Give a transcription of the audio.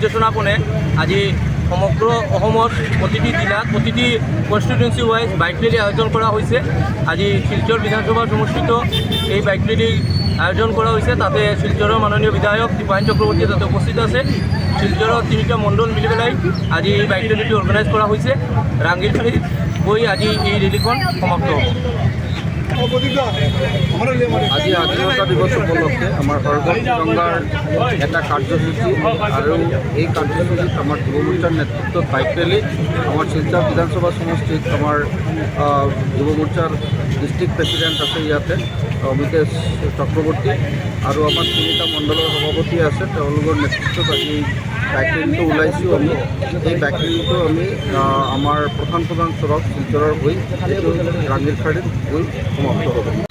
নিৰ্দেশনাপনে আজি সমগ্ৰ অসমত প্ৰতিটি জিলাত প্ৰতিটি কনষ্টিটুৱেঞ্চি ৱাইজ বাইক ৰেলী আয়োজন কৰা হৈছে। আজি শিলচৰ বিধানসভা সমষ্টিত এই বাইক ৰেলী আয়োজন কৰা হৈছে। তাতে শিলচৰৰ মাননীয় বিধায়ক দীপায়ন চক্ৰৱৰ্তী তাতে উপস্থিত আছে। শিলচৰৰ তিনিটা মণ্ডল মিলি পেলাই আজি এই বাইক ৰেলীটো অৰ্গেনাইজ কৰা হৈছে। ৰাংগিৰখাৰীত গৈ আজি এই ৰেলীখন সমাপ্ত হ'ব। আজি স্বাধীনতা দিৱস উপলক্ষে আমাৰ সৰগম তিৰংগাৰ এটা কাৰ্যসূচী আৰু এই কাৰ্যসূচীত আমাৰ যুৱ মোৰ্চাৰ নেতৃত্বত বাইক ৰেলী আমাৰ বিধানসভা সমষ্টিত আমাৰ যুৱ মোৰ্চাৰ ডিষ্ট্ৰিক্ট প্ৰেচিডেণ্ট আছে ইয়াতে অমিতেশ চক্ৰৱৰ্তী আৰু আমাৰ তিনিটা মণ্ডলৰ সভাপতি আছে, তেওঁলোকৰ নেতৃত্বত আজি বাইক ৰেলীটো ওলাইছোঁ আমি। এই বাইক আমি আমাৰ প্ৰধান প্ৰধান চৰক শিলচৰৰ হৈ, এইটো ৰাঙিৰখাৰীত গৈ সমাপ্ত হ'ব।